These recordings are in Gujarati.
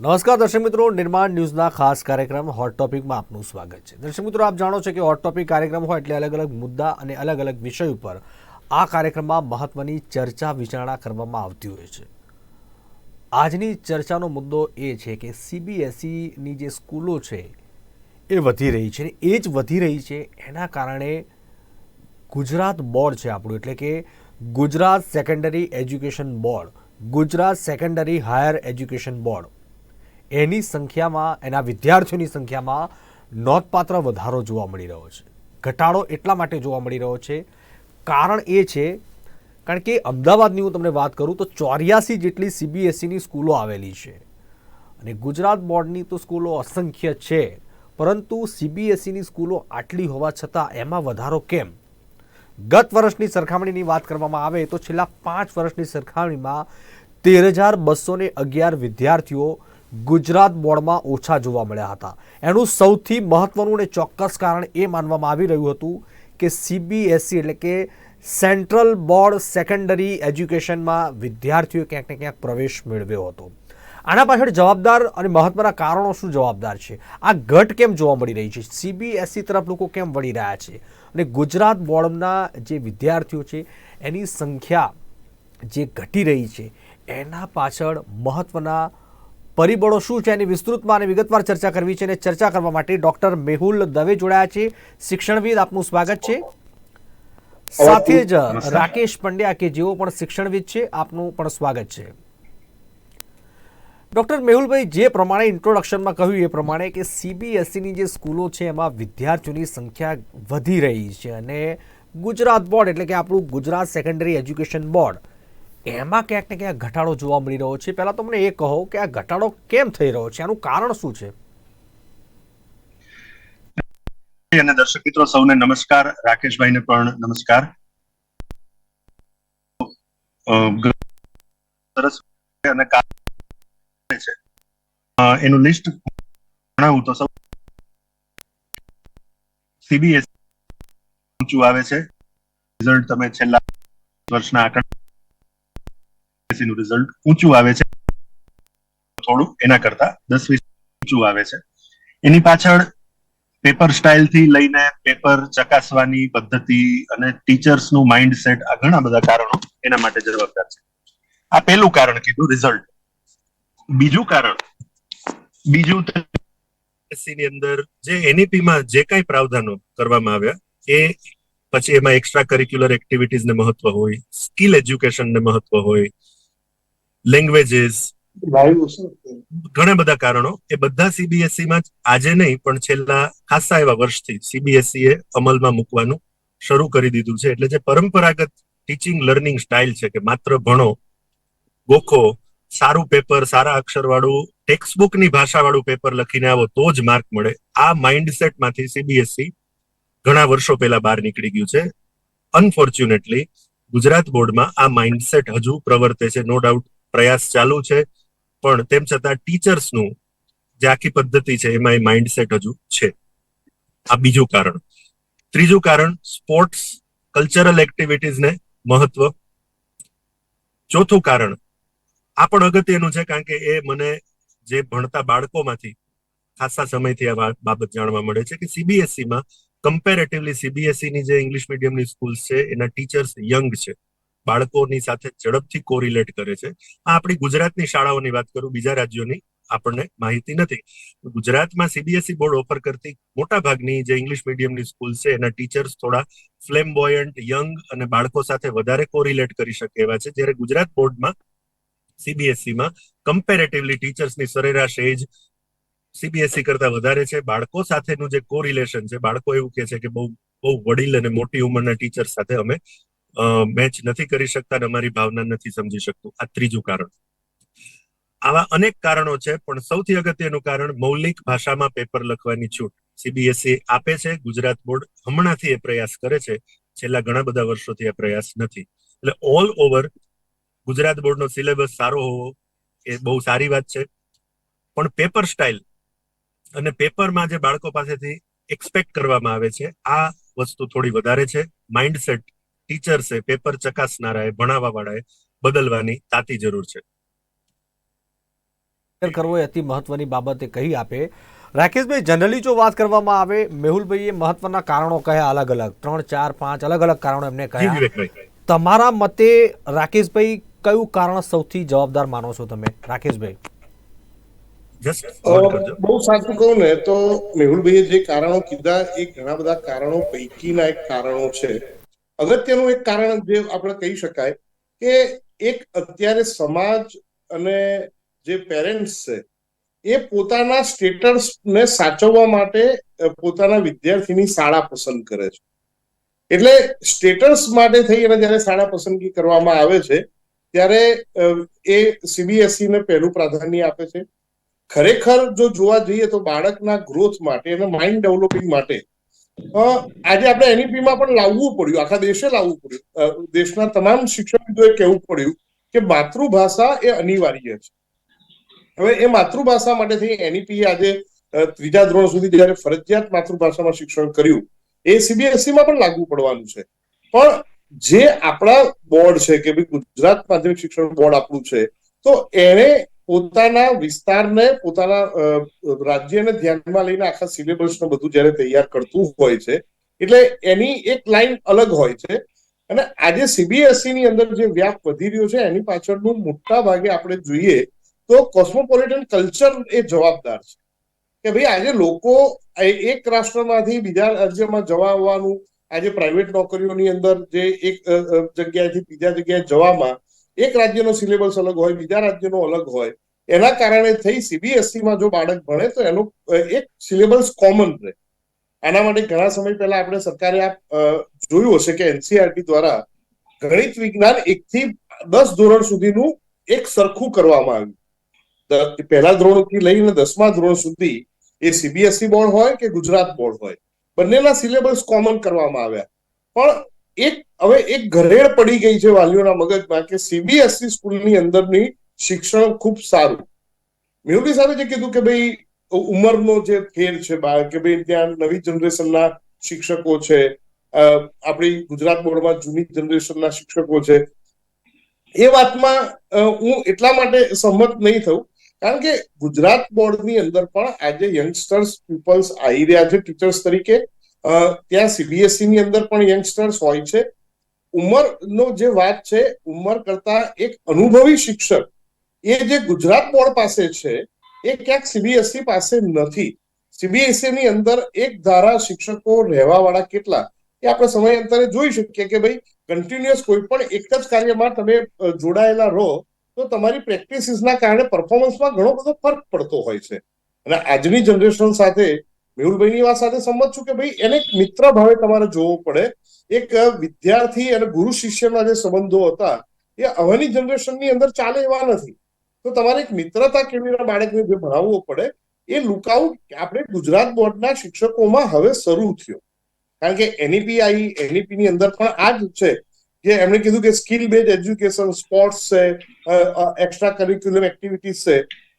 નમસ્કાર, દર્શક મિત્રો. નિર્માણ ન્યૂઝના ખાસ કાર્યક્રમ હોટ ટોપિકમાં આપનું સ્વાગત છે. દર્શક મિત્રો, આપ જાણો છો કે હોટ ટોપિક કાર્યક્રમ હોય એટલે અલગ અલગ મુદ્દા અને અલગ અલગ વિષય ઉપર આ કાર્યક્રમમાં મહત્વની ચર્ચા વિચારણા કરવામાં આવતી હોય છે. આજની ચર્ચાનો મુદ્દો એ છે કે સીબીએસઈની જે સ્કૂલો છે એ વધી રહી છે એ જ વધી રહી છે એના કારણે ગુજરાત બોર્ડ છે આપણું, એટલે કે Gujarat secondary education board, Gujarat secondary higher education board એની સંખ્યામાં, એના વિદ્યાર્થીઓની સંખ્યામાં નોંધપાત્ર વધારો જોવા મળી રહ્યો છે. ઘટાડો એટલા માટે જોવા મળી રહ્યો છે. કારણ એ છે, કારણ કે અમદાવાદની હું તમને વાત કરું તો ચોર્યાસી જેટલી સીબીએસઈની સ્કૂલો આવેલી છે. અને ગુજરાત બોર્ડની તો સ્કૂલો અસંખ્ય છે, પરંતુ સીબીએસઈની સ્કૂલો આટલી હોવા છતાં એમાં વધારો કેમ? ગત વર્ષની સરખામણીની વાત કરવામાં આવે તો છેલ્લા પાંચ વર્ષની સરખામણીમાં તેર હજાર બસો અગિયાર વિદ્યાર્થીઓ ગુજરાત બોર્ડમાં ઓછા જોવા મળ્યા હતા. એનું સૌથી મહત્વનું અને ચોક્કસ કારણ એ માનવામાં આવી રહ્યું હતું કે સીબીએસઈ એટલે કે સેન્ટ્રલ બોર્ડ સેકન્ડરી એજ્યુકેશનમાં વિદ્યાર્થીઓએ ક્યાંક ને ક્યાંક પ્રવેશ મેળવ્યો હતો. આના પાછળ જવાબદાર અને મહત્વના કારણો શું જવાબદાર છે? આ ઘટ કેમ જોવા મળી રહી છે? સીબીએસઈ તરફ લોકો કેમ વળી રહ્યા છે? અને ગુજરાત બોર્ડના જે વિદ્યાર્થીઓ છે, એની સંખ્યા જે ઘટી રહી છે, એના પાછળ મહત્વના પરિબળો શું છે એની વિસ્તૃતમાં અને વિગતવાર ચર્ચા કરવી છે અને ચર્ચા કરવા માટે ડોક્ટર મેહુલ દવે જોડાયા છે. શિક્ષણવિદ આપનું સ્વાગત છે. સાથે જ રાકેશ પંડ્યા કે જેઓ પણ શિક્ષણવિદ છે આપનું પણ સ્વાગત છે. ડોક્ટર મેહુલભાઈ જે પ્રમાણે ઇન્ટ્રોડક્શનમાં કહ્યું એ પ્રમાણે કે સીબીએસઈની જે સ્કૂલો છે એમાં વિદ્યાર્થીઓની સંખ્યા વધી રહી છે અને ગુજરાત બોર્ડ એટલે કે આપણું ગુજરાત સેકન્ડરી એજ્યુકેશન બોર્ડ એમાં ક્યાંક ને ક્યાંક ઘટાડો જોવા મળી રહ્યો છે. પહેલાં તો મને એ કહો કે આ ઘટાડો કેમ થઈ રહ્યો છે? આનું કારણ શું છે? અને દર્શક મિત્રો, સૌને નમસ્કાર. રાકેશભાઈને પણ નમસ્કાર. સરસ અને છે. એનું લિસ્ટ જણાવું તો સૌ સીબીએસ આવે છે. રિઝલ્ટ તમે છેલ્લા વર્ષના આંકડા નું રિઝલ્ટ ઊંચું આવે છે. થોડું એના કરતા દસ વીસ ઊંચું આવે છે. એની પાછળ પેપર સ્ટાઇલથી લઈને પેપર ચકાસવાની પદ્ધતિ અને ટીચર્સનું માઇન્ડ સેટ આ ઘણા બધા કારણો એના માટે જવાબદાર છે. આ પહેલું કારણ કીધું રિઝલ્ટ બીજું કારણ, બીજું ની અંદર જે એનઈપી માં જે કઈ પ્રાવધાનો કરવામાં આવ્યા, એ પછી એમાં એક્સ્ટ્રા કરિક્યુલર એક્ટિવિટીઝ ને મહત્વ હોય સ્કિલ એજ્યુકેશન ને મહત્વ હોય લેંગ્વેજીસ ઘણા બધા કારણો. એ બધા સીબીએસઈ માં આજે નહીં પણ છેલ્લા ખાસા એવા વર્ષથી સીબીએસઈ એ અમલમાં મૂકવાનું શરૂ કરી દીધું છે. એટલે જે પરંપરાગત ટીચિંગ લર્નિંગ સ્ટાઇલ છે કે માત્ર ભણો ગોખો સારું પેપર સારા અક્ષર વાળું ટેક્સ્ટબુકની ભાષા વાળું પેપર લખીને આવો તો જ માર્ક મળે. આ માઇન્ડસેટમાંથી સીબીએસઈ ઘણા વર્ષો પહેલા બહાર નીકળી ગયું છે. અનફોર્ચ્યુનેટલી ગુજરાત બોર્ડમાં આ માઇન્ડસેટ હજુ પ્રવર્તે છે નો ડાઉટ પ્રયાસ ચાલુ છે. પણ તેમ છતાં ટીચર્સનું જે આખી પદ્ધતિ છે, એમાં એ માઇન્ડસેટ હજુ છે. આ બીજું કારણ. ત્રીજું કારણ સ્પોર્ટ્સ કલ્ચરલ એક્ટિવિટીઝને મહત્વ. ચોથું કારણ, આ પણ અગત્યનું છે કારણ કે એ મને જે ભણતા બાળકોમાંથી ખાસા સમયથી આ બાબત જાણવા મળે છે કે સીબીએસઈ માં કમ્પેરેટિવલી સીબીએસઈ ની જે ઇંગ્લિશ મીડિયમની સ્કૂલ છે, એના ટીચર્સ યંગ છે. બાળકોની સાથે ઝડપથી કોરિલેટ કરે છે. આ આપણી ગુજરાતની શાળાઓની વાત કરું, બીજા રાજ્યોની આપણને માહિતી નથી. ગુજરાતમાં સીબીએસઈ બોર્ડ ઓફર કરતી મોટા ભાગની જે ઇંગ્લિશ મીડિયમની સ્કૂલ છે, એના ટીચર્સ થોડા ફ્લેમબોયન્ટ યંગ અને બાળકો સાથે વધારે કોરિલેટ કરી શકે એવા છે. જ્યારે ગુજરાત બોર્ડમાં સીબીએસઈ માં કમ્પેરેટિવલી ટીચર્સની સરેરાશ એજ સીબીએસઈ કરતા વધારે છે. બાળકો સાથેનું જે કોરિલેશન છે, બાળકો એવું કે છે કે બહુ બહુ વડીલ અને મોટી ઉંમરના ટીચર સાથે અમે મેચ નથી કરી શકતા અને અમારી ભાવના નથી સમજી શકતું. આ ત્રીજું કારણ. આવા અનેક કારણો છે, પણ સૌથી અગત્યનું કારણ મૌલિક ભાષામાં પેપર લખવાની છૂટ. સીબીએસઈ આપે છે, ગુજરાત બોર્ડ હમણાંથી એ પ્રયાસ કરે છે. છેલ્લા ઘણા બધા વર્ષોથી આ પ્રયાસ નથી. એટલે ઓલ ઓવર ગુજરાત બોર્ડનો સિલેબસ સારો હોવો એ બહુ સારી વાત છે. પણ પેપર સ્ટાઇલ અને પેપરમાં જે બાળકો પાસેથી એક્સપેક્ટ કરવામાં આવે છે, આ વસ્તુ થોડી વધારે છે. માઇન્ડસેટ ટીચર્સે પેપર ચકાસનારાએ ભણાવવા વાળાએ બદલવાની તાતી જરૂર છે. કરવો એ અતિ મહત્વની બાબતે કહી આપે. રાકેશભાઈ જનરલી જો વાત કરવામાં આવે મેહુલભાઈએ મહત્વના કારણો કયા અલગ અલગ ત્રણ ચાર પાંચ અલગ અલગ કારણો એમને કહ્યા તમારા મતે રાકેશભાઈ કયું કારણ સૌથી જવાબદાર માનો છો તમે? રાકેશભાઈ. બહુ સાચું કહું ને તો મેહુલભાઈએ જે કારણો કીધા એ ઘણા બધા કારણો પૈકીના એક કારણો છે. અગત્યનું એક કારણ જે આપણે કહી શકાય કે એક અત્યારે સમાજ અને જે પેરેન્ટ્સ છે, એ પોતાના સ્ટેટસ ને સાચવવા માટે પોતાના વિદ્યાર્થીની શાળા પસંદ કરે છે. એટલે સ્ટેટસ માટે થઈ અને જ્યારે શાળા પસંદગી કરવામાં આવે છે, ત્યારે એ સીબીએસઈ ને પહેલું પ્રાધાન્ય આપે છે. ખરેખર જો જોવા જઈએ તો બાળકના ગ્રોથ માટે અને માઇન્ડ ડેવલપિંગ માટે આજે આપણે એનઈપીમાં પણ લાવવું પડ્યું, આખા દેશે લાવવું પડ્યું. દેશના તમામ શિક્ષણવિદોએ કહેવું પડ્યું કે માતૃભાષા એ અનિવાર્ય છે. હવે એ માતૃભાષા માટેથી એનઈપી આજે ત્રીજા ધોરણ સુધી જયારે ફરજિયાત માતૃભાષામાં શિક્ષણ કર્યું, એ સીબીએસઈ માં પણ લાગુ પડવાનું છે. પણ જે આપણા બોર્ડ છે કે ભાઈ ગુજરાત માધ્યમિક શિક્ષણ બોર્ડ આપણું છે, તો એને પોતાના વિસ્તારને, પોતાના રાજ્યને ધ્યાનમાં લઈને આખા સિલેબસનું બધું જ્યારે તૈયાર કરતું હોય છે, એટલે એની એક લાઈન અલગ હોય છે. અને આજે સીબીએસઈ ની અંદર જે વ્યાપ વધી રહ્યો છે, એની પાછળનું મોટા ભાગે આપણે જોઈએ તો કોસ્મોપોલિટન કલ્ચર એ જવાબદાર છે. કે ભાઈ આજે લોકો એક રાષ્ટ્રમાંથી બીજા રાજ્યમાં જવા આવવાનું, આજે પ્રાઇવેટ નોકરીઓની અંદર જે એક જગ્યાએથી બીજા જગ્યાએ જવામાં એક રાજ્યનો સિલેબસ અલગ હોય, બીજા રાજ્યનો અલગ હોય, એના કારણે થઈ સીબીએસસીમાં જો બાળક ભણે તો એનો એક સિલેબસ કોમન રહે. આના માટે ઘણા સમય પહેલા આપણે સરકારે આ જોયું હશે કે એનસીઆરટી દ્વારા ગણિત વિજ્ઞાન એક થી દસ ધોરણ સુધીનું એક સરખું કરવામાં આવ્યું. પહેલા પહેલા ધોરણથી લઈને દસમા ધોરણ સુધી એ સીબીએસઈ બોર્ડ હોય કે ગુજરાત બોર્ડ હોય, બંનેના સિલેબસ કોમન કરવામાં આવ્યા. પણ એક, હવે એક ઘરેડ પડી ગઈ છે વાલીઓના મગજમાં કે સીબીએસઈ સ્કૂલની અંદરની શિક્ષણ ખૂબ સારું. મેહુલી સાહેબે જે કીધું કે ભાઈ, ઉંમરનો જે ફેર છે બાળક, કે ભાઈ ત્યાં નવી જનરેશનના શિક્ષકો છે આપણી ગુજરાત બોર્ડમાં જૂની જનરેશનના શિક્ષકો છે. એ વાતમાં હું એટલા માટે સહમત નહીં થઉં, કારણ કે ગુજરાત બોર્ડની અંદર પણ આજે યંગસ્ટર્સ પીપલ્સ આવી રહ્યા છે ટીચર્સ તરીકે. ત્યાં સીબીએસઈ ની અંદર પણ યંગસ્ટર્સ હોય છે. ઉંમરનો જે વાત છે, ઉંમર કરતા એક અનુભવી શિક્ષક, એ જે ગુજરાત બોર્ડ પાસે છે, એ ક્યાંક સીબીએસઈ પાસે નથી. સીબીએસઈ ની અંદર એક ધારા શિક્ષકો રહેવા વાળા કેટલા? એ આપણે સમયાંતરે જોઈ શકીએ કે ભાઈ કન્ટિન્યુઅસ કોઈ પણ એક જ કાર્યમાં તમે જોડાયેલા રહો, તો તમારી પ્રેક્ટિસીસના કારણે પરફોર્મન્સમાં ઘણો બધો ફરક પડતો હોય છે. અને આજની જનરેશન સાથે મેહુલભાઈની વાત સાથે સંમત છું કે ભાઈ એને એક મિત્ર ભાવે તમારે જોવો પડે. એક વિદ્યાર્થી અને ગુરુ શિષ્યના જે સંબંધો હતા, એ હવેની જનરેશનની અંદર ચાલે એવા નથી. તો તમારે એક મિત્રતા કેવી અને બાળકને જે ભણાવવો પડે, એ લુકઆઉટ આપણે ગુજરાત બોર્ડના શિક્ષકોમાં હવે શરૂ થયો. કારણ કે એનઈપી આવી એનઈપી ની અંદર પણ આ જ છે કે એમણે કીધું કે સ્કિલ બેઝ એજ્યુકેશન, સ્પોર્ટ્સ છે એક્સ્ટ્રા કરિક્યુલર એક્ટિવિટીઝ છે.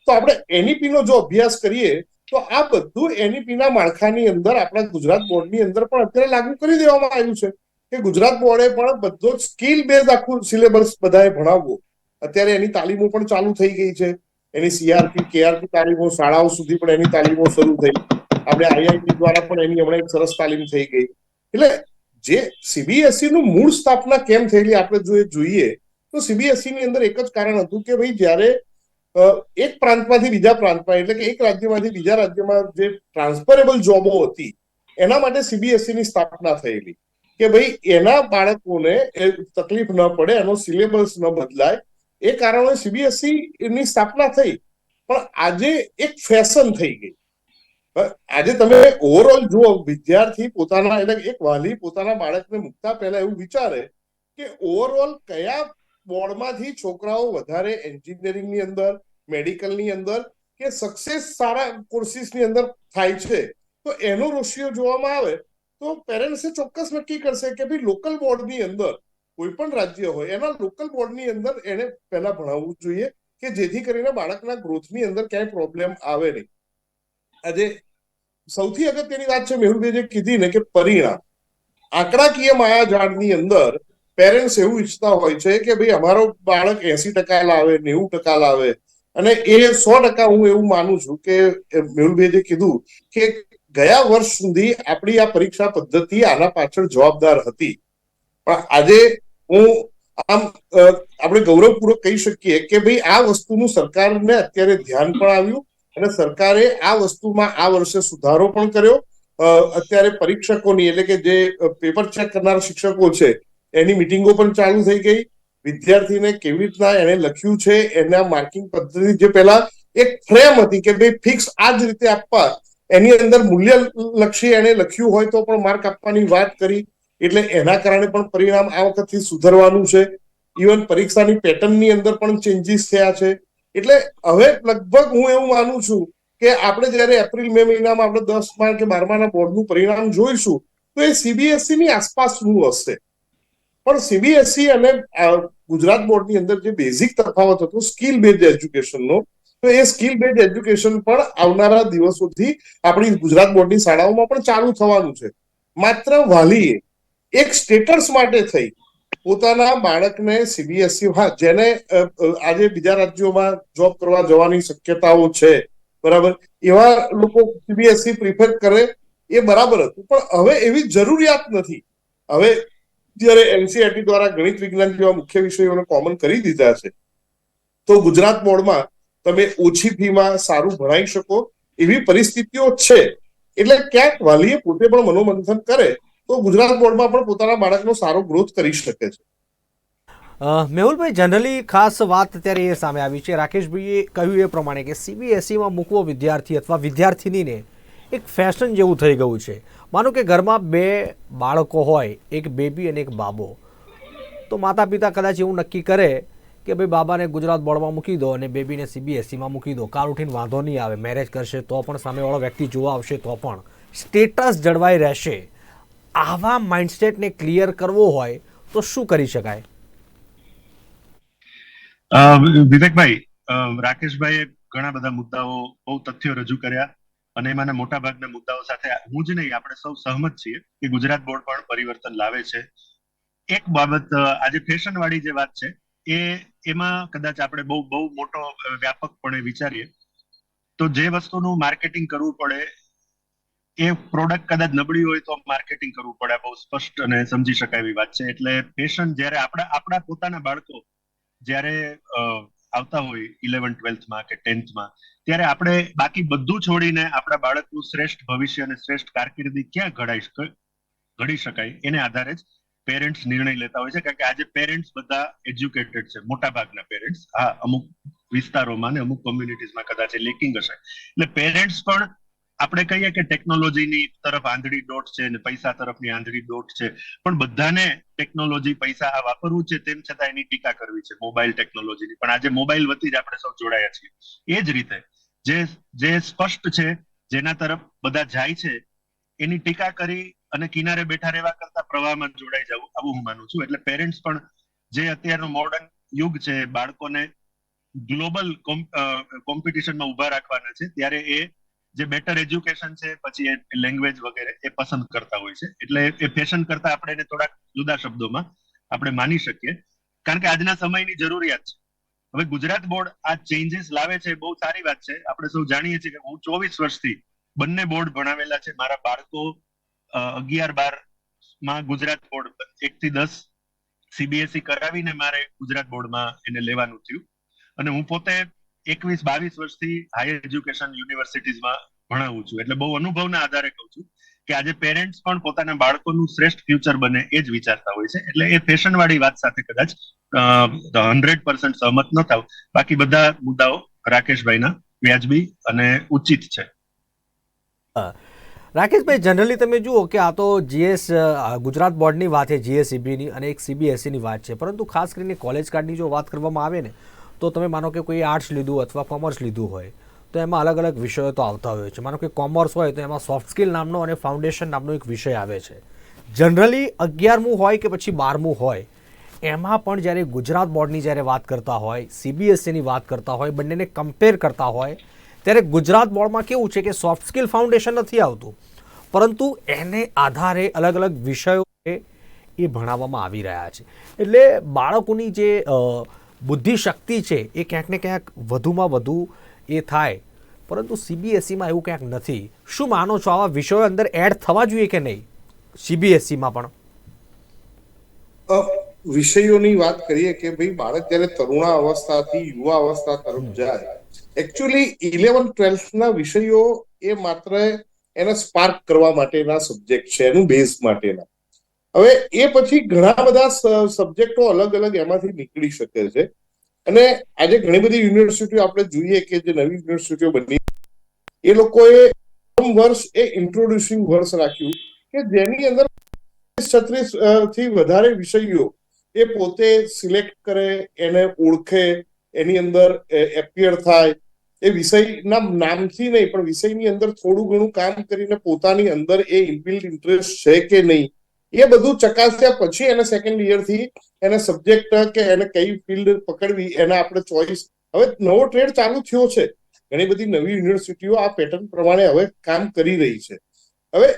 તો આપણે એનઈપી નો જો અભ્યાસ કરીએ તો આ બધું એનઈપીના માળખાની અંદર આપણા ગુજરાત બોર્ડની અંદર પણ અત્યારે લાગુ કરી દેવામાં આવ્યું છે કે ગુજરાત બોર્ડે પણ બધો સ્કિલ બેઝ આખું સિલેબસ બધાએ ભણાવવો. અત્યારે એની તાલીમો પણ ચાલુ થઈ ગઈ છે. એની સીઆરપી કેઆરપી તાલીમો, શાળાઓ સુધી પણ એની તાલીમો શરૂ થઈ. આપણે આઈઆઈટી દ્વારા પણ એની હમણાં એક સરસ તાલીમ થઈ ગઈ. એટલે જે સીબીએસઈ નું મૂળ સ્થાપના કેમ થયેલી આપણે જો એ જોઈએ, તો સીબીએસઈ ની અંદર એક જ કારણ હતું કે ભાઈ જ્યારે એક પ્રાંતમાંથી બીજા પ્રાંતમાં, એટલે કે એક રાજ્યમાંથી બીજા રાજ્યમાં જે ટ્રાન્સફરેબલ જોબો હતી, એના માટે સીબીએસઈ ની સ્થાપના થયેલી. કે ભાઈ, એના બાળકોને તકલીફ ન પડે, એનો સિલેબસ ન બદલાય. એ કારણે સીબીએસઈ ની સ્થાપના થઈ. પણ આજે એક ફેશન થઈ ગઈ. આજે તમે ઓવરઓલ જુઓ, વિદ્યાર્થી પોતાના, એટલે એક વાલી પોતાના બાળકને મૂકતા પહેલા એવું વિચારે કે ઓવરઓલ કયા બોર્ડમાંથી છોકરાઓ વધારે એન્જિનિયરિંગની અંદર, મેડિકલની અંદર કે સક્સેસ સારા કોર્સિસની અંદર થાય છે. તો એનો રોશિયો જોવામાં આવે તો પેરેન્ટ્સે ચોક્કસ નક્કી કરશે કે ભાઈ લોકલ બોર્ડની અંદર કોઈ પણ રાજ્ય હોય, એના લોકલ બોર્ડની અંદર એને પહેલા ભણાવવું જોઈએ કે જેથી કરીને બાળકના ગ્રોથની અંદર ક્યાંય પ્રોબ્લેમ આવે નહીં. આજે સૌથી અગત્યની વાત છે મેહુલભાઈ જે કીધી ને કે પરિણામ. આંકડાકીય માયાજાળની અંદર પેરેન્ટ્સ એવું ઈચ્છતા હોય છે કે ભાઈ અમારો બાળક એસી ટકા લાવે, નેવું ટકા લાવે. અને એ સો ટકા હું એવું માનું છું કે મેહુલભાઈ જે કીધું કે ગયા વર્ષ સુધી આપણી આ પરીક્ષા પદ્ધતિ આના પાછળ જવાબદાર હતી. પણ આજે હું આમ આપણે ગૌરવપૂર્વક કહી શકીએ કે ભાઈ આ વસ્તુનું સરકારને અત્યારે ધ્યાન પણ આવ્યું અને સરકારે આ વસ્તુમાં આ વર્ષે સુધારો પણ કર્યો. અત્યારે પરીક્ષકોની એટલે કે જે પેપર ચેક કરનાર શિક્ષકો છે એની મિટિંગો પણ ચાલુ થઈ ગઈ. વિદ્યાર્થીને કેવી રીતના એને લખ્યું છે, એના માર્કિંગ પદ્ધતિ જે પહેલા એક ફ્રેમ હતી કે ભાઈ ફિક્સ આ જ રીતે આપવા. એની અંદર મૂલ્ય લક્ષી એને લખ્યું હોય તો પણ માર્ક આપવાની વાત કરી. એટલે એના કારણે પણ પરિણામ આ વખતથી સુધરવાનું છે. ઇવન પરીક્ષાની પેટર્નની અંદર પણ ચેન્જીસ થયા છે. એટલે હવે લગભગ હું એવું માનું છું કે આપણે જ્યારે એપ્રિલ, મે મહિનામાં આપણે દસ બાર કે બારમાના બોર્ડનું પરિણામ જોઈશું, તો એ સીબીએસઈ ની આસપાસનું હશે? પણ સીબીએસઈ અને ગુજરાત બોર્ડની અંદર જે બેઝિક તફાવત હતો સ્કિલ બેઝ એજ્યુકેશનનો તો એ સ્કિલ બેઝ એજ્યુકેશન પણ આવનારા દિવસોથી આપણી ગુજરાત બોર્ડની શાળાઓમાં પણ ચાલુ થવાનું છે. માત્ર વાલીએ, એક સ્ટેટસ માટે થઈ, પોતાના બાળકને સીબીએસઈ હા, જેને આજે બીજા રાજ્યોમાં જોબ કરવા જવાની શક્યતાઓ છે, બરાબર? એવા લોકો સીબીએસઈ પ્રિફર કરે, એ બરાબર હતું. પણ હવે એવી જરૂરિયાત નથી. હવે જ્યારે એનસીઆરટી દ્વારા ગણિત વિજ્ઞાન જેવા મુખ્ય વિષયોને કોમન કરી દીધા છે, તો ગુજરાત બોર્ડમાં તમે ઓછી ફીમાં સારું ભણાઈ શકો એવી પરિસ્થિતિઓ છે. એટલે ક્યાંક વાલીએ પોતે પણ મનોમંથન કરે, તો ગુજરાત બોર્ડમાં પણ પોતાના બાળકનો સારો ગ્રોથ કરી શકે છે. મેહુલભાઈ જનરલી ખાસ વાત અત્યારે એ સામે આવી છે. રાકેશભાઈએ કહ્યું એ પ્રમાણે કે સીબીએસઈમાં મૂકવો વિદ્યાર્થી અથવા વિદ્યાર્થિનીને એક ફેશન જેવું થઈ ગયું છે. માનો કે ઘરમાં બે બાળકો હોય, એક બેબી અને એક બાબો, તો માતા પિતા કદાચ એવું નક્કી કરે કે ભાઈ બાબાને ગુજરાત બોર્ડમાં મૂકી દો અને બેબીને સીબીએસસીમાં મૂકી દો. કાલ ઉઠીને વાંધો નહીં આવે, મેરેજ કરશે તો પણ સામેવાળો વ્યક્તિ જોવા આવશે તો પણ. સ્ટેટસ જળવાઈ રહેશે. આવા માઇન્ડસેટને ક્લિયર કરવો હોય તો શું કરી શકાય? વિવેકભાઈ રાકેશભાઈએ ઘણા બધા મુદ્દાઓ બહુ તથ્યો રજૂ કર્યા. અને એમાંના મોટા ભાગના મુદ્દાઓ સાથે હું જ નહીં, આપણે સૌ સહમત છીએ કે ગુજરાત બોર્ડ પણ પરિવર્તન લાવે છે. એક બાબત આજે ફેશન વાળી જે વાત છે, એ એમાં કદાચ આપણે બહુ બહુ મોટો વ્યાપકપણે વિચારીએ, તો જે વસ્તુનું માર્કેટિંગ કરવું પડે, એ પ્રોડક્ટ કદાચ નબળી હોય તો માર્કેટિંગ કરવું પડે બહુ સ્પષ્ટ અને સમજી શકાય એવી વાત છે. એટલે ફેશન જ્યારે આપણા આપણા પોતાના બાળકો જ્યારે આવતા હોય ઇલેવન ટ્વેલ્થમાં કે ટેન્થમાં ત્યારે આપણે બાકી બધું છોડીને આપણા બાળકનું શ્રેષ્ઠ ભવિષ્ય અને શ્રેષ્ઠ કારકિર્દી ક્યાં ઘડાઈ ઘડી શકાય? એને આધારે જ પેરેન્ટ્સ નિર્ણય લેતા હોય છે. કારણ કે આજે પેરેન્ટ્સ બધા એજ્યુકેટેડ છે મોટા ભાગના પેરેન્ટ્સ હા, અમુક વિસ્તારોમાં ને અમુક કોમ્યુનિટીઝમાં કદાચ લેકિંગ હશે. એટલે પેરેન્ટ્સ પણ આપણે કહીએ કે ટેકનોલોજીની તરફ આંધળી દોટ છે અને પૈસા તરફની આંધળી દોટ છે, પણ બધાને ટેકનોલોજી પૈસા આ વાપરવું છે તેમ છતાં એની ટીકા કરવી છે મોબાઈલ ટેકનોલોજીની પણ આજે મોબાઈલ વતી જ આપણે સૌ જોડાયા છીએ. એ જ રીતે જે જે સ્પષ્ટ છે, જેના તરફ બધા જાય છે, એની ટીકા કરી અને કિનારે બેઠા રહેવા કરતા પ્રવાહમાં જોડાઈ જવું, આવું હું માનું છું. એટલે પેરેન્ટ્સ પણ જે અત્યારનું મોડર્ન યુગ છે, બાળકોને ગ્લોબલ કોમ્પિટિશનમાં ઊભા રાખવાના છે, ત્યારે એ જે બેટર એજ્યુકેશન છે, પછી લેંગ્વેજ વગેરે એ પસંદ કરતા હોય છે. એટલે એ ફેશન કરતા આપણે એને થોડાક જુદા શબ્દોમાં આપણે માની શકીએ. કારણ કે આજના સમયની જરૂરિયાત છે. હવે ગુજરાત બોર્ડ આ ચેન્જીસ લાવે છે બહુ સારી વાત છે. આપણે સૌ જાણીએ છીએ કે હું ચોવીસ વર્ષથી બંને બોર્ડ ભણાવેલા છે. મારા બાળકો અગિયાર બારમાં ગુજરાત બોર્ડ એક થી દસ સીબીએસઈ કરાવીને મારે ગુજરાત બોર્ડમાં એને લેવાનું થયું. અને હું પોતે એકવીસ, બાવીસ વર્ષથી હાયર એજ્યુકેશન યુનિવર્સિટીઝમાં ભણાવું છું. એટલે બહુ અનુભવના આધારે કહું છું કે આજે પેરેન્ટ્સ પણ પોતાના બાળકોનું શ્રેષ્ઠ ફ્યુચર બને એ જ વિચારતા હોય છે. એટલે એ ફેશન વાળી વાત સાથે કદાચ હંડ્રેડ પર્સન્ટ સહમત ન થાવ. બાકી બધા મુદ્દાઓ રાકેશભાઈના વ્યાજબી અને ઉચિત છે. રાકેશભાઈ જનરલી તમે જુઓ કે આ તો જીએસ ગુજરાત બોર્ડની વાત છે જીએસઈબીની અને એક સીબીએસસીની વાત છે. પરંતુ ખાસ કરીને કોલેજ કાર્ડની જો વાત કરવામાં આવે ને તો તમે માનો કે કોઈ આર્ટ્સ લીધું અથવા કોમર્સ લીધું હોય, તો એમાં અલગ અલગ વિષયો તો આવતા હોય છે. માનો કે કોમર્સ હોય તો એમાં સોફ્ટ સ્કિલ નામનો અને ફાઉન્ડેશન નામનો એક વિષય આવે છે. જનરલી અગિયારમું હોય કે પછી બારમું હોય, એમાં પણ જ્યારે ગુજરાત બોર્ડની જ્યારે વાત કરતા હોય સીબીએસઈની વાત કરતા હોય, બંનેને કમ્પેર કરતા હોય, ત્યારે ગુજરાત બોર્ડમાં કેવું છે કે સોફ્ટ સ્કિલ ફાઉન્ડેશન નથી આવતું. પરંતુ એને આધારે અલગ અલગ વિષયો એ ભણાવવામાં આવી રહ્યા છે. એટલે બાળકોની જે અ, બુદ્ધિ શક્તિ છે એ ક્યાંક ને ક્યાંક વધુમાં વધુ એ થાય. પરંતુ સીબીએસઈમાં એવું ક્યાંક નથી. શું માનો છો આવા વિષયો અંદર એડ થવા જોઈએ કે નહીં? સીબીએસઈમાં પણ. વિષયોની વાત કરીએ કે ભાઈ બાળક જ્યારે તરુણા અવસ્થાથી યુવા અવસ્થા તરફ જાય એકચ્યુઅલી ઇલેવન ટ્વેલ્થ ના વિષયો એ માત્ર એને સ્પાર્ક કરવા માટેના સબ્જેક્ટ છે એનું બેઝ માટેના. હવે એ પછી ઘણા બધા સબ્જેક્ટો અલગ અલગ એમાંથી નીકળી શકે છે. અને આજે ઘણી બધી યુનિવર્સિટીઓ આપણે જોઈએ કે જે નવી યુનિવર્સિટીઓ બની એ લોકોએ વર્ષ એ ઇન્ટ્રોડ્યુસિંગ વર્ષ રાખ્યું કે જેની અંદર છત્રીસથી વધારે વિષયો એ પોતે સિલેક્ટ કરે, એને ઓળખે, એની અંદર એપિયર થાય. એ વિષયના નામથી નહીં, પણ વિષયની અંદર થોડું ઘણું કામ કરીને પોતાની અંદર એ ઇનબિલ્ડ ઇન્ટરેસ્ટ છે કે નહીં એ બધું ચકાસ્યા પછી એને સેકન્ડ યરથી એને સબ્જેક્ટ કે એને કઈ ફિલ્ડ પકડવી, એને આપણે ચોઈસ હવે નવો ટ્રેડ ચાલુ થયો છે. ઘણી બધી નવી યુનિવર્સિટીઓ આ પેટર્ન પ્રમાણે હવે કામ કરી રહી છે. હવે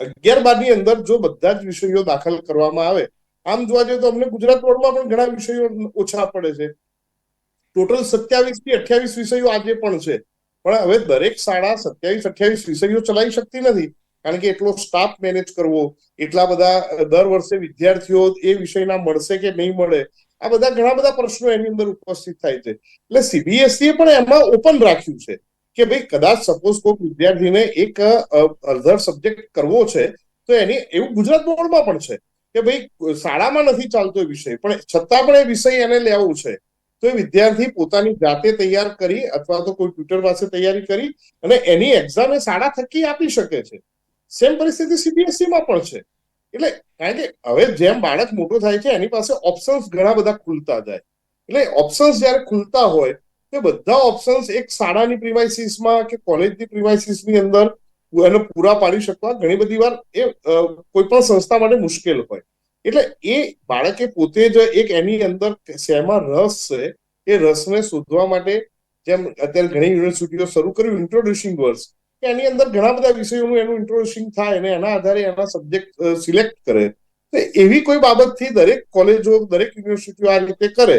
અગિયાર બારની અંદર જો બધા જ વિષયો દાખલ કરવામાં આવે, આમ જોવા જઈએ તો અમને ગુજરાત બોર્ડમાં પણ ઘણા વિષયો ઓછા પડે છે. ટોટલ સત્યાવીસથી અઠ્યાવીસ વિષયો આજે પણ છે. પણ હવે દરેક શાળા સત્યાવીસ, અઠ્યાવીસ વિષયો ચલાવી શકતી નથી. કારણ કે એટલો સ્ટાફ મેનેજ કરવો, એટલા બધા દર વર્ષે વિદ્યાર્થીઓ એ વિષયના મળશે કે નહીં મળે, આ બધા ઘણા બધા પ્રશ્નો એની અંદર ઉપસ્થિત થાય છે. એટલે સીબીએસઈ પણ એમાં ઓપન રાખ્યું છે કે ભાઈ કદાચ સપોઝ કોઈક વિદ્યાર્થીને એક અધર સબ્જેક્ટ કરવો છે, તો એની, એવું ગુજરાત બોર્ડમાં પણ છે કે ભાઈ શાળામાં નથી ચાલતો એ વિષય, પણ છતાં પણ એ વિષય એને લેવું છે. તો એ વિદ્યાર્થી પોતાની જાતે તૈયાર કરી અથવા તો કોઈ ટ્યુટર પાસે તૈયારી કરી અને એની એક્ઝામ એ શાળા થકી આપી શકે છે. સેમ પરિસ્થિતિ સીબીએસસી માં પણ છે. એટલે કારણ કે હવે જેમ બાળક મોટો થાય છે, એની પાસે ઓપ્શન્સ ઘણા બધા ખુલતા જાય. એટલે ઓપ્શન્સ જ્યારે ખુલતા હોય, તો બધા ઓપ્શન્સ એક શાળાની પ્રિમાઇસીસમાં કે કોલેજની પ્રિમાઇસીસની અંદર એને પૂરા પાડી શકવા ઘણી બધી વાર એ કોઈ પણ સંસ્થા માટે મુશ્કેલ હોય. એટલે એ બાળકે પોતે જ એક એની અંદર શેમાં રસ છે, એ રસને શોધવા માટે જેમ અત્યારે ઘણી યુનિવર્સિટીઓ શરૂ કર્યું ઇન્ટ્રોડ્યુસિંગ વર્ષ કે એની અંદર ઘણા બધા વિષયોનું એનું ઇન્ટ્રોડ્યુસિંગ થાય અને એના આધારે એના સબ્જેક્ટ સિલેક્ટ કરે. તો એવી કોઈ બાબતથી દરેક કોલેજો દરેક યુનિવર્સિટીઓ આ રીતે કરે.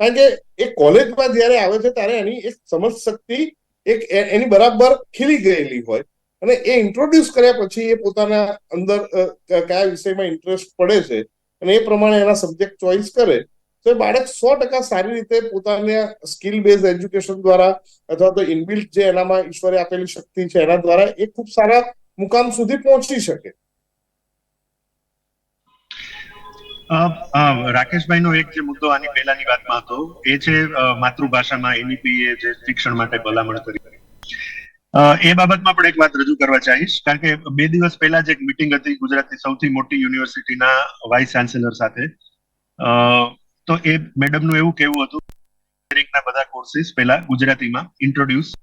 કારણ કે એ કોલેજમાં જયારે આવે છે, ત્યારે એની એક સમજ શક્તિ એક એની બરાબર ખીલી ગયેલી હોય. અને એ ઇન્ટ્રોડ્યુસ કર્યા પછી એ પોતાના અંદર કયા વિષયમાં ઇન્ટરેસ્ટ પડે છે અને એ પ્રમાણે એના સબ્જેક્ટ ચોઇસ કરે. તો એ બાળક સો ટકા સારી રીતે પોતાને સ્કિલ બેઝ એજ્યુકેશન દ્વારા અથવા તો ઇનબિલ્ટ જે એનામાં ઈશ્વરે આપેલી શક્તિ છે એના દ્વારા એ ખૂબ સારા મુકામ સુધી પહોંચી શકે. રાકેશભાઈનો એક જે મુદ્દો આની પહેલાની વાતમાં હતો, એ છે માતૃભાષામાં એનઈપી એ જે શિક્ષણ માટે ભલામણ કરી એ બાબતમાં પણ એક વાત રજૂ કરવા ચાહીશ, કારણ કે બે દિવસ પહેલા જ એક મિટિંગ હતી ગુજરાતની સૌથી મોટી યુનિવર્સિટીના વાઇસ ચાન્સેલર સાથે. તો એ મેડમનું એવું કેવું હતું બધા કોર્સિસ પહેલા ગુજરાતીમાં ઇન્ટ્રોડ્યુસ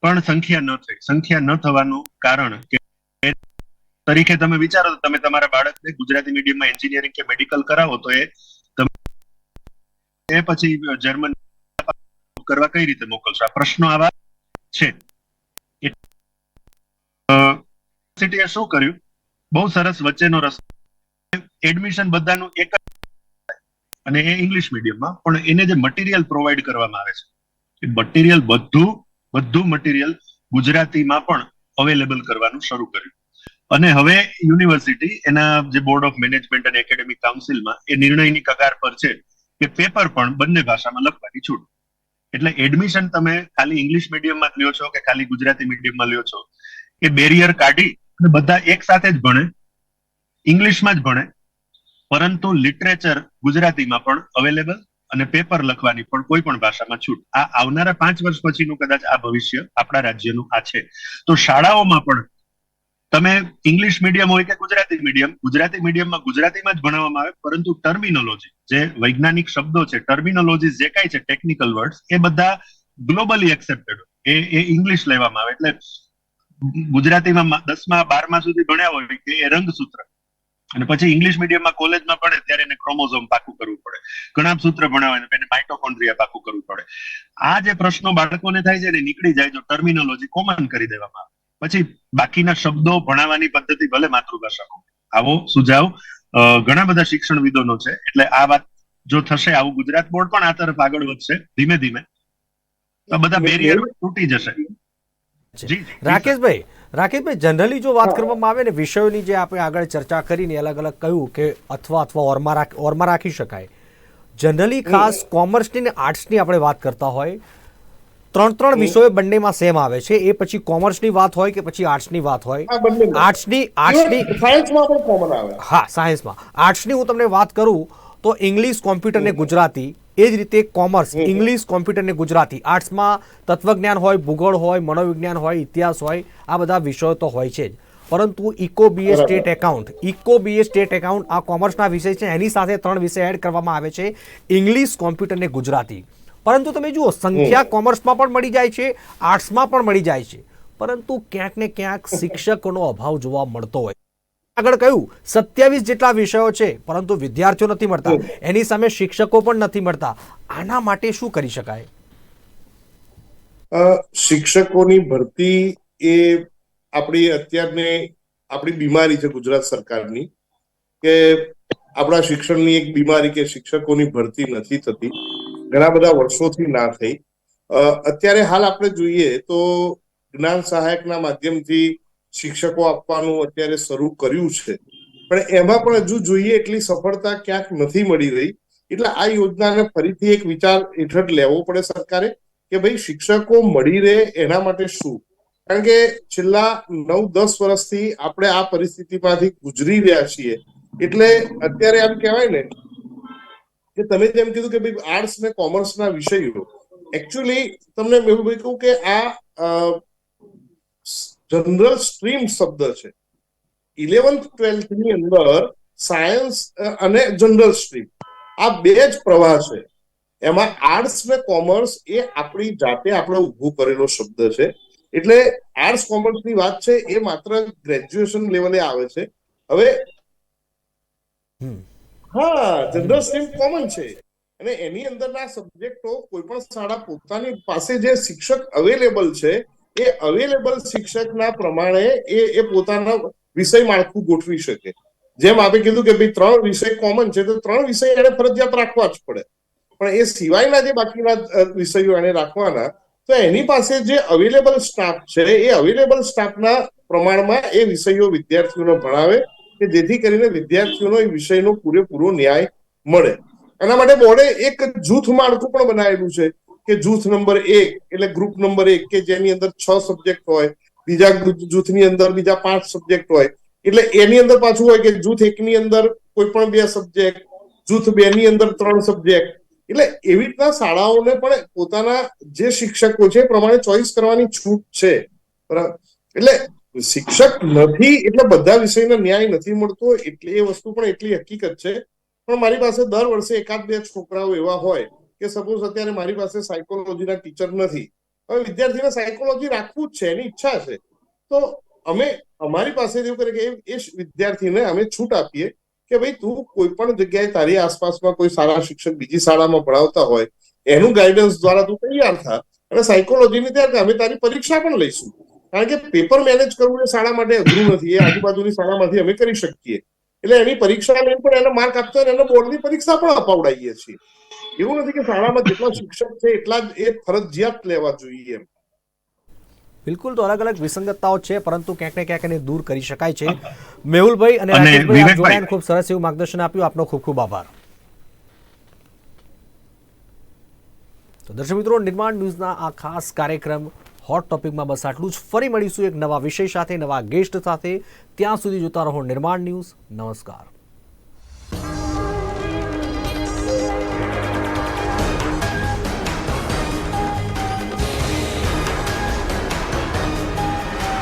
પણ સંખ્યા ન થઈ. સંખ્યા ન થવાનું કારણ કે તરીકે તમે વિચારો તો તમે તમારા બાળકને ગુજરાતી મીડિયમમાં એન્જિનિયરિંગ કે મેડિકલ કરાવો તો એ એ પછી જર્મન કરવા કઈ રીતે મોકલશો? આ પ્રશ્નો આવા છે. યુનિવર્સિટીએ શું કર્યું? બહુ સરસ વચ્ચેનો રસ્તો. એડમિશન બધાનું એક અને એ ઇંગ્લિશ મીડિયમમાં પણ એને જે મટીરિયલ પ્રોવાઈડ કરવામાં આવે છે, એ મટીરિયલ બધું બધું મટીરિયલ ગુજરાતીમાં પણ અવેલેબલ કરવાનું શરૂ કર્યું. અને હવે યુનિવર્સિટી એના જે બોર્ડ ઓફ મેનેજમેન્ટ અને એકેડેમિક કાઉન્સિલમાં એ નિર્ણયની કગાર પર છે કે પેપર પણ બંને ભાષામાં લખવાની છૂટ. એટલે એડમિશન તમે ખાલી ઇંગ્લિશ મીડિયમમાં લ્યો છો કે ખાલી ગુજરાતી મીડિયમમાં લ્યો છો? એ બેરિયર કાઢી અને બધા એક સાથે જ ભણે ઇંગ્લિશમાં જ ભણે પરંતુ લિટરેચર ગુજરાતીમાં પણ અવેલેબલ અને પેપર લખવાની પણ કોઈ પણ ભાષામાં છૂટ. આ આવનારા પાંચ વર્ષ પછીનું કદાચ આ ભવિષ્ય આપણા રાજ્યનું આ છે. તો શાળાઓમાં પણ તમે ઇંગ્લિશ મીડિયમ હોય કે ગુજરાતી મીડિયમ ગુજરાતી મીડિયમમાં ગુજરાતીમાં જ ભણાવવામાં આવે, પરંતુ ટર્મિનોલોજી જે વૈજ્ઞાનિક શબ્દો છે ટર્મિનોલોજી જે કાંઈ છે ટેકનિકલ વર્ડ્સ એ બધા ગ્લોબલી એક્સેપ્ટેડ એ એ ઇંગ્લિશ લેવામાં આવે. એટલે ગુજરાતીમાં દસમા બારમા સુધી ભણ્યા હોય કે એ રંગસૂત્ર અને પછી ઇંગ્લિશ મીડિયમમાં કોલેજમાં પડે ત્યારે એને ક્રોમોઝોમ પાકું કરવું પડે. ઘણા સૂત્ર ભણાવે એને માઇટોકોન્ડ્રિયા પાકું કરવું પડે. આ જે પ્રશ્નો બાળકોને થાય છે એને નીકળી જાય જો ટર્મિનોલોજી કોમન કરી દેવામાં આવે. પછી બાકીના શબ્દો ભણાવવાની પદ્ધતિ ભલે માતૃભાષામાં આવો સુઝાવ. ઘણા બધા શિક્ષણવિદોનો છે. એટલે આ વાત જો થશે આવું ગુજરાત બોર્ડ પણ આ તરફ આગળ વધશે ધીમે ધીમે. તો બધા બેરિયર તૂટી જશે. રાકેશભાઈ રાકેશભાઈ જનરલી જો વાત કરવામાં આવે ને વિષયોની જે આપણે આગળ ચર્ચા કરીને અલગ અલગ કહ્યું કે અથવા અથવા ઓરમાં રાખ ઓરમાં રાખી શકાય. જનરલી ખાસ કોમર્સની ને આર્ટ્સની આપણે વાત કરતા હોય ત્રણ ત્રણ વિષયો બંનેમાં સેમ આવે છે. એ પછી કોમર્સની વાત હોય કે પછી આર્ટ્સની વાત હોય. આર્ટ્સની આર્ટ્સની સાયન્સમાં પણ કોમન આવે. હા સાયન્સમાં આર્ટ્સની હું તમને વાત કરું તો ઇંગ્લિશ કોમ્પ્યુટર ને ગુજરાતી એ જ રીતે કોમર્સ ઇંગ્લિશ કોમ્પ્યુટર ને ગુજરાતી. આર્ટ્સમાં તત્વજ્ઞાન હોય ભૂગોળ હોય મનોવિજ્ઞાન હોય ઇતિહાસ હોય આ બધા વિષયો તો હોય છે જ. પરંતુ eco BA. Stat account eco BA stat account આ કોમર્સના વિષય છે એની સાથે ત્રણ વિષય એડ કરવામાં આવે છે ઇંગ્લિશ કોમ્પ્યુટર ને ગુજરાતી. પરંતુ તમે જુઓ સંખ્યા કોમર્સમાં પણ મળી જાય છે આર્ટ્સમાં પણ મળી જાય છે. પરંતુ ક્યાંક ને ક્યાંક શિક્ષકોનો અભાવ જોવા મળતો હોય. આગળ કહ્યું સત્યાવીસ જેટલા વિષયો છે પરંતુ વિદ્યાર્થીઓ નથી મળતા. એની સામે શિક્ષકો પણ નથી મળતા. આના માટે શું કરી શકાય? શિક્ષકોની ભરતી એ આપણી અત્યારને આપણી બીમારી છે ગુજરાત સરકારની કે આપણા શિક્ષણની એક બીમારી કે શિક્ષકોની ભરતી નથી થતી. ઘણા બધા વર્ષોથી ના થઈ. અત્યારે હાલ આપણે જોઈએ તો જ્ઞાન સહાયકના માધ્યમથી શિક્ષકો આપવાનું અત્યારે શરૂ કર્યું છે. પણ એમાં પણ હજુ જોઈએ એટલી સફળતા ક્યાંક નથી મળી રહી. એટલે આ યોજનાને ફરીથી એક વિચાર હેઠળ લેવો પડે સરકારે કે ભાઈ શિક્ષકો મળી રહે એના માટે શું? કારણ કે છેલ્લા નવ દસ વર્ષથી આપણે આ પરિસ્થિતિમાંથી ગુજરી રહ્યા છીએ. એટલે અત્યારે આમ કહેવાય ને કે તમે જેમ કીધું કે ભાઈ આર્ટ્સ ને કોમર્સના વિષયો. એકચ્યુઅલી તમને મેહુલભાઈ કહું કે આ જનરલ સ્ટ્રીમ શબ્દ છે. ઇલેવન્થ ટ્વેલ્થની અંદર સાયન્સ અને જનરલ સ્ટ્રીમ આ બે જ પ્રવાહ છે. એમાં આર્ટ્સ ને કોમર્સ એ આપણી જાતે આપણે ઊભું કરેલો શબ્દ છે. એટલે આર્ટ્સ કોમર્સની વાત છે એ માત્ર ગ્રેજ્યુએશન લેવલે આવે છે. હવે. હા જનરલ સ્ટ્રીમ કોમન છે. અને એની અંદરના સબ્જેક્ટો કોઈ પણ શાળા પોતાની પાસે જે શિક્ષક અવેલેબલ છે એ અવેલેબલ શિક્ષકના પ્રમાણે એ એ પોતાના વિષય માળખું ગોઠવી શકે. જેમ આપણે કીધું કે ભાઈ ત્રણ વિષય કોમન છે, તો ત્રણ વિષય એને ફરજિયાત રાખવા જ પડે. પણ એ સિવાયના જે બાકીના વિષયો એને રાખવાના, તો એની પાસે જે અવેલેબલ સ્ટાફ છે, એ અવેલેબલ સ્ટાફના પ્રમાણમાં એ વિષયો વિદ્યાર્થીઓને ભણાવે કે જેથી કરીને વિદ્યાર્થીઓનો એ વિષયનો પૂરેપૂરો ન્યાય મળે. એના માટે બોર્ડે એક જૂથ માળખું પણ બનાવેલું છે. કે જૂથ નંબર એક એટલે ગ્રુપ નંબર એક કે જેની અંદર છ સબ્જેક્ટ હોય, બીજા જૂથની અંદર બીજા પાંચ સબ્જેક્ટ હોય, એટલે એની અંદર પાછું હોય કે જૂથ એકની અંદર કોઈ પણ બે સબ્જેક્ટ જૂથ બે ની અંદર ત્રણ સબ્જેક્ટ એટલે એવી રીતના શાળાઓને પણ પોતાના જે શિક્ષકો છે એ પ્રમાણે ચોઈસ કરવાની છૂટ છે. બરાબર? એટલે શિક્ષક નથી, એટલે બધા વિષયનો ન્યાય નથી મળતો, એટલે એ વસ્તુ પણ એટલી હકીકત છે. પણ મારી પાસે દર વર્ષે એકાદ બે છોકરાઓ એવા હોય કે સપોઝ અત્યારે મારી પાસે સાયકોલોજીના ટીચર નથી. હવે વિદ્યાર્થીને સાયકોલોજી રાખવું જ છે, એની ઈચ્છા છે. તો અમે, અમારી પાસે એવું કરે કે એ- વિદ્યાર્થીને અમે છૂટ આપીએ કે ભાઈ તું કોઈ પણ જગ્યાએ તારી આસપાસમાં કોઈ સારા શિક્ષક બીજી શાળામાં ભણાવતા હોય, એનું ગાઈડન્સ દ્વારા તું તૈયાર થા અને સાયકોલોજીની ત્યારે અમે તારી પરીક્ષા પણ લઈશું. કારણ કે પેપર મેનેજ કરવું એ શાળા માટે અઘરું નથી, એ આજુબાજુની શાળામાંથી અમે કરી શકીએ. એટલે એની પરીક્ષા લઈને પણ એને માર્ક આપતો હોય એને બોર્ડની પરીક્ષા પણ અપાવડાવીએ છીએ. એવું નથી કે શાળામાં જેટલા શિક્ષક છે એટલા જ એ ફરજિયાત લેવા જોઈએ એમ. બિલકુલ તો અલગ અલગ વિસંગતતાઓ છે પરંતુ ક્યાંક ને ક્યાંક એને દૂર કરી શકાય છે. મેહુલભાઈ અને. જોડાઈને ખૂબ સરસ એવું માર્ગદર્શન આપ્યું. આપનો ખૂબ ખૂબ આભાર. તો દર્શક મિત્રો નિર્માણ ન્યૂઝના આ ખાસ કાર્યક્રમ હોટ ટોપિકમાં બસ આટલું જ. ફરી મળીશું એક નવા વિષય સાથે નવા ગેસ્ટ સાથે. ત્યાં સુધી જોતા રહો નિર્માણ ન્યૂઝ. નમસ્કાર.